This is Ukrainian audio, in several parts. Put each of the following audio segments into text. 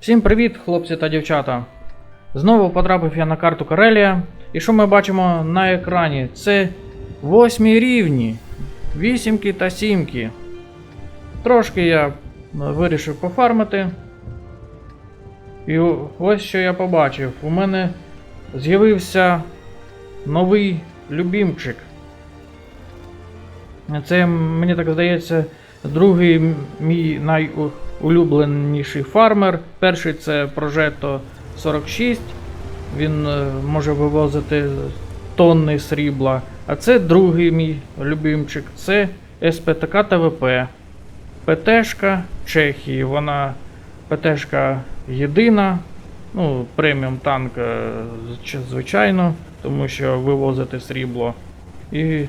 Всім привіт, хлопці та дівчата. Знову потрапив я на карту Карелія. І що ми бачимо на екрані? Це восьмі рівні, вісімки та сімки. Трошки я е, вирішив пофармити. І ось що я побачив. У мене з'явився новий любімчик. Це, мені так здається, другий мій найулюбленіший фармер. Перший це Progetto 46. Він е, може вивозити тонни срібла. А це другий мій любимчик. Це СПТК ТВП. ПТшка Чехії. Вона ПТшка єдина. Ну, преміум танк, е, звичайно, тому що вивозити срібло. І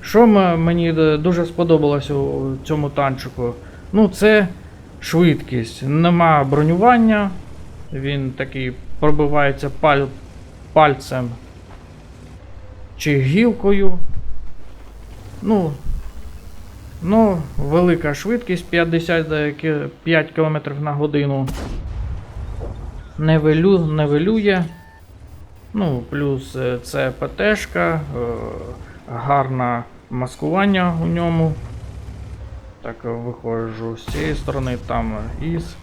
що мені дуже сподобалося у цьому танчику? Ну, це швидкість. Нема бронювання. Він такий пробивається паль... пальцем чи гілкою. Ну, ну, велика швидкість 55 км на годину. Не, велю, не велює. Ну, плюс е, це ПТшка, е, гарне маскування у ньому. Так, виходжу з цієї сторони, там із.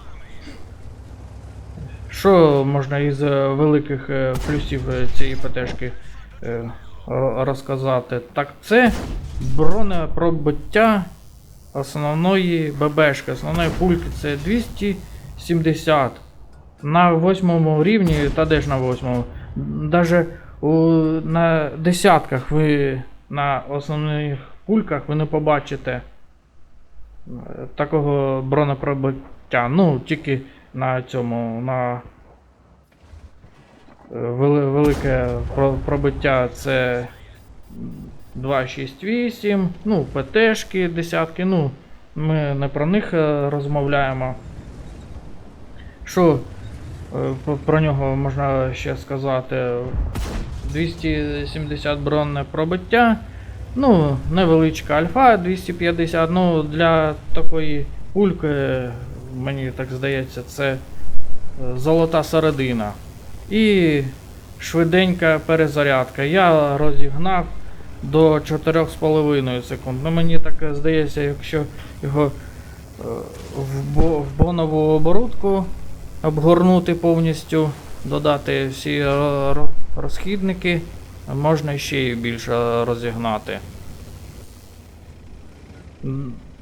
Що можна із е, великих е, плюсів е, цієї ПТшки розказати? Так, це бронепробиття основної ББшки, основної пульки це 270 на восьмому рівні, та де ж на восьмому. Даже у, на десятках ви на основних пульках ви не побачите такого бронепробиття. Ну, тільки на цьому, на е, велике пробиття це 268, ну, ПТшки десятки, ну, ми не про них е, розмовляємо. Що е, про- нього можна ще сказати? 270 бронне пробиття. Ну, невеличка альфа 250. Ну, для такої пульки, мені так здається, це е, золота середина. І швиденька перезарядка. Я розігнав до 4,5 секунд. Ну, мені так здається, якщо його е, в, бонову оборудку обгорнути повністю, додати всі ро- розхідники, можна ще й більше розігнати.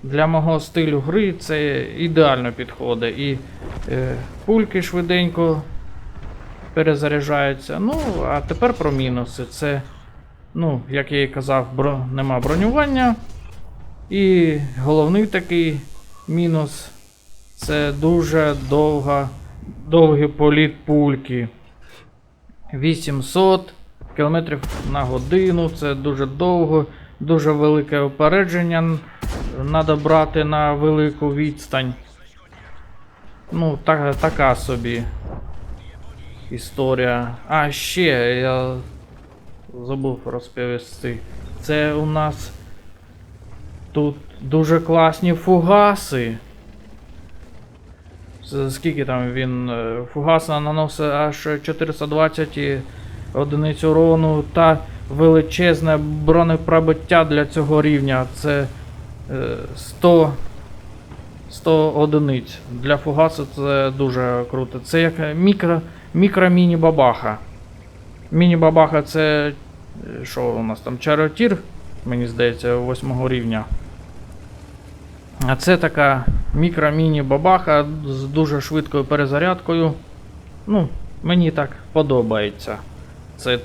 Для мого стилю гри це ідеально підходить. І е, пульки швиденько перезаряджаються. Ну, а тепер про мінуси. Це, ну, як я і казав, бро... нема бронювання. І головний такий мінус це дуже довга, довгий політ пульки. 800 км на годину, це дуже довго, дуже велике опередження. Треба брати на велику відстань. Ну, так, така собі історія. А ще я забув розповісти. Це у нас тут дуже класні фугаси. Скільки там він е, фугас наносить аж 420 і одиниць урону та величезне бронепробиття для цього рівня. Це е, 100, 100 одиниць. Для фугасу це дуже круто. Це як мікро, мікро міні-бабаха. Міні-бабаха це. е, Що у нас там? Чаротір, мені здається, 8 рівня. А це така мікро-міні-бабаха з дуже швидкою перезарядкою. Ну, мені так подобається. Цей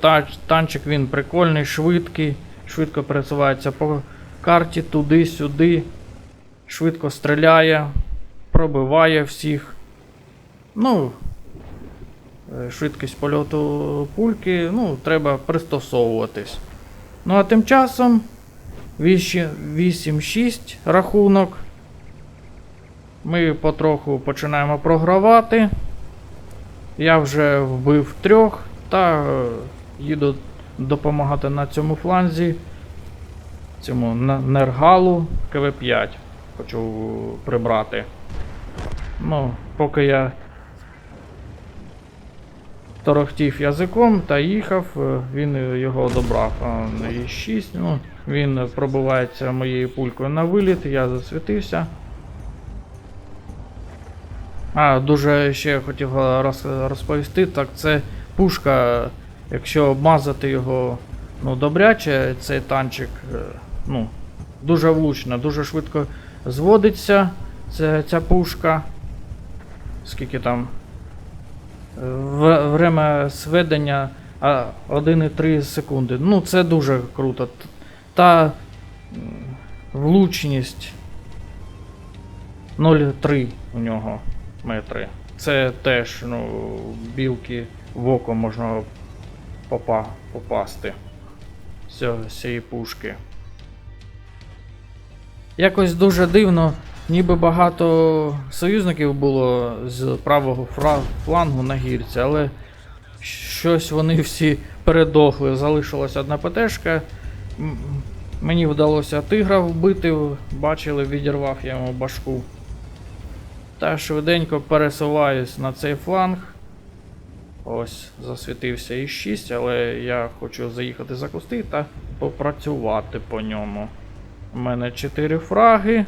танчик він прикольний, швидкий, швидко пересувається по карті туди-сюди, швидко стріляє, пробиває всіх. Ну, е, швидкість польоту пульки, ну, треба пристосовуватись. Ну а тим часом 8-6 рахунок. Ми потроху починаємо програвати. Я вже вбив трьох та е, їду допомагати на цьому фланзі. Цьому нергалу КВ5 хочу прибрати. Ну, поки я торохтів язиком та їхав, е, він його добрав. І 6, ну, він пробивається моєю пулькою на виліт, я засвітився. А, дуже ще хотів розповісти, так це пушка, якщо обмазати його ну, добряче, цей танчик, е, ну, дуже влучно, дуже швидко зводиться ця, ця пушка. Скільки там? Е, В, время сведення 1,3 секунди. Ну, це дуже круто. Та влучність 0,3 у нього метри. Це теж, ну, білки в око можна попа, попасти з цієї пушки. Якось дуже дивно, ніби багато союзників було з правого флангу на гірці, але щось вони всі передохли. Залишилась одна ПТшка. Мені вдалося тигра вбити, бачили, відірвав я йому башку. Та швиденько пересуваюсь на цей фланг. Ось, засвітився і 6, але я хочу заїхати за кусти та попрацювати по ньому. У мене 4 фраги.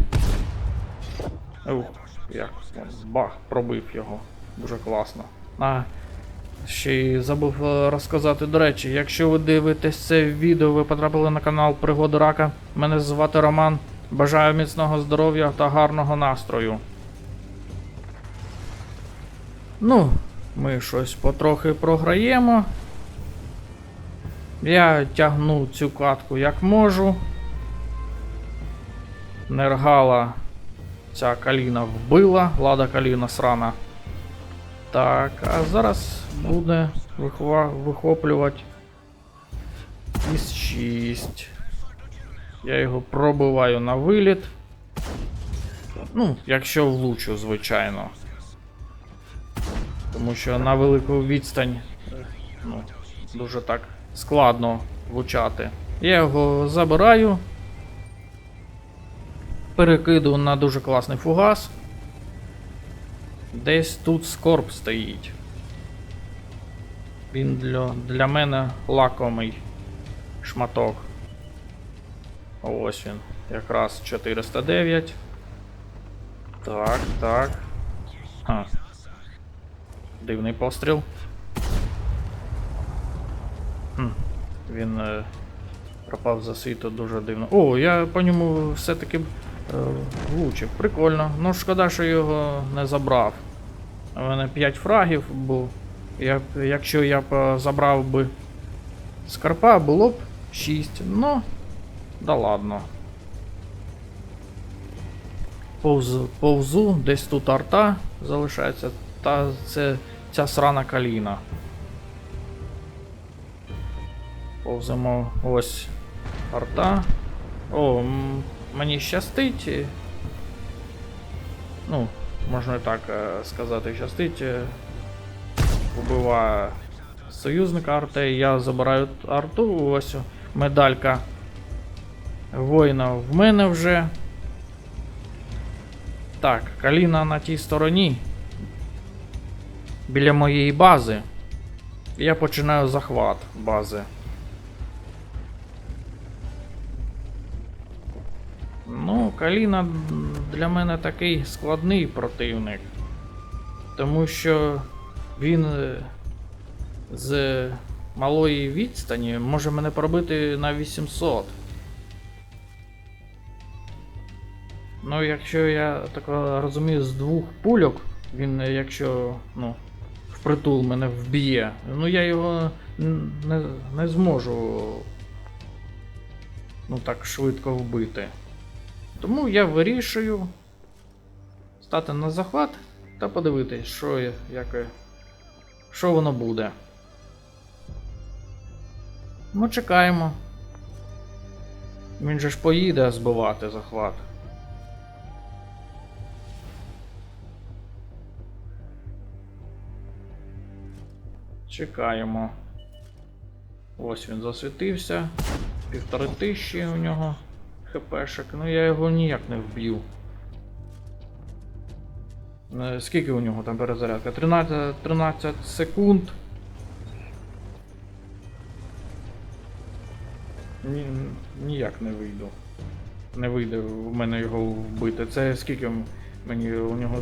Ух, як бах, пробив його. Дуже класно. А, ще й забув е, розказати, до речі, якщо ви дивитесь це відео, ви потрапили на канал Пригоди Рака. Мене звати Роман. Бажаю міцного здоров'я та гарного настрою. Ну, ми щось потрохи програємо. Я тягну цю катку як можу. Нергала ця каліна вбила, лада каліна срана. Так, а зараз буде вихоплювати із 6. Я його пробиваю на виліт. Ну, якщо влучу, звичайно. Тому що на велику відстань ну, дуже так складно влучати. Я його забираю. Перекиду на дуже класний фугас. Десь тут скорб стоїть. Він для, для мене лакомий шматок. Ось він. Якраз 409. Так, так. Ха. Дивний постріл. Хм. Він е, пропав за світу дуже дивно. О, я по ньому все-таки е, влучив. Прикольно. Ну шкода, що його не забрав. У мене 5 фрагів був. Я, якщо я б е, забрав би Скарпа, було б 6. Ну, да ладно. Повз, повзу, десь тут арта залишається. Та це ця срана каліна. Повземо ось арта. О, мені щастить. Ну, можна і так е, сказати, щастить. е, Убиває союзника арти. Я забираю арту. Ось медалька воїна в мене вже. Так, каліна на тій стороні. Біля моєї бази. Я починаю захват бази. Ну, Каліна для мене такий складний противник. Тому що він е, з малої відстані може мене пробити на 800. Ну, якщо я так розумію, з двох пульок, він, е, якщо ну, впритул мене вб'є, ну я його не, не зможу ну, так швидко вбити. Тому я вирішую стати на захват та подивитись, що, як, що воно буде. Ну, чекаємо. Він же ж поїде збивати захват. Чекаємо. Ось він засвітився. Півтори тисячі у нього хпшок. Ну я його ніяк не вб'ю. Е, скільки у нього там перезарядка? 13 13 секунд. Ні, Ніяк не вийду. Не вийде в мене його вбити. Це скільки мені у нього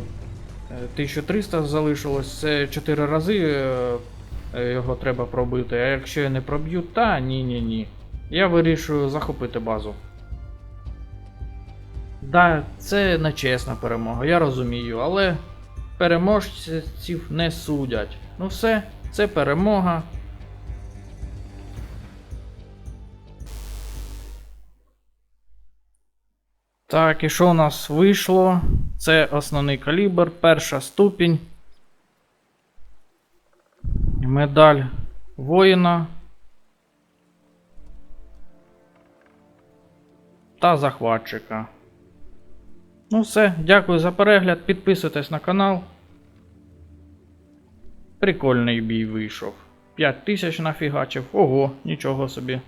е, 1300 залишилось, це 4 рази е, його треба пробити. А якщо я не проб'ю, та ні, ні. Я вирішую захопити базу. Да, це нечесна перемога, я розумію, але переможців не судять. Ну все, це перемога. Так, і що у нас вийшло? Це основний калібр, перша ступінь. Медаль воїна. Та захватчика. Ну все, дякую за перегляд. Підписуйтесь на канал. Прикольний бій вийшов. 5000 нафігачив. Ого, нічого собі.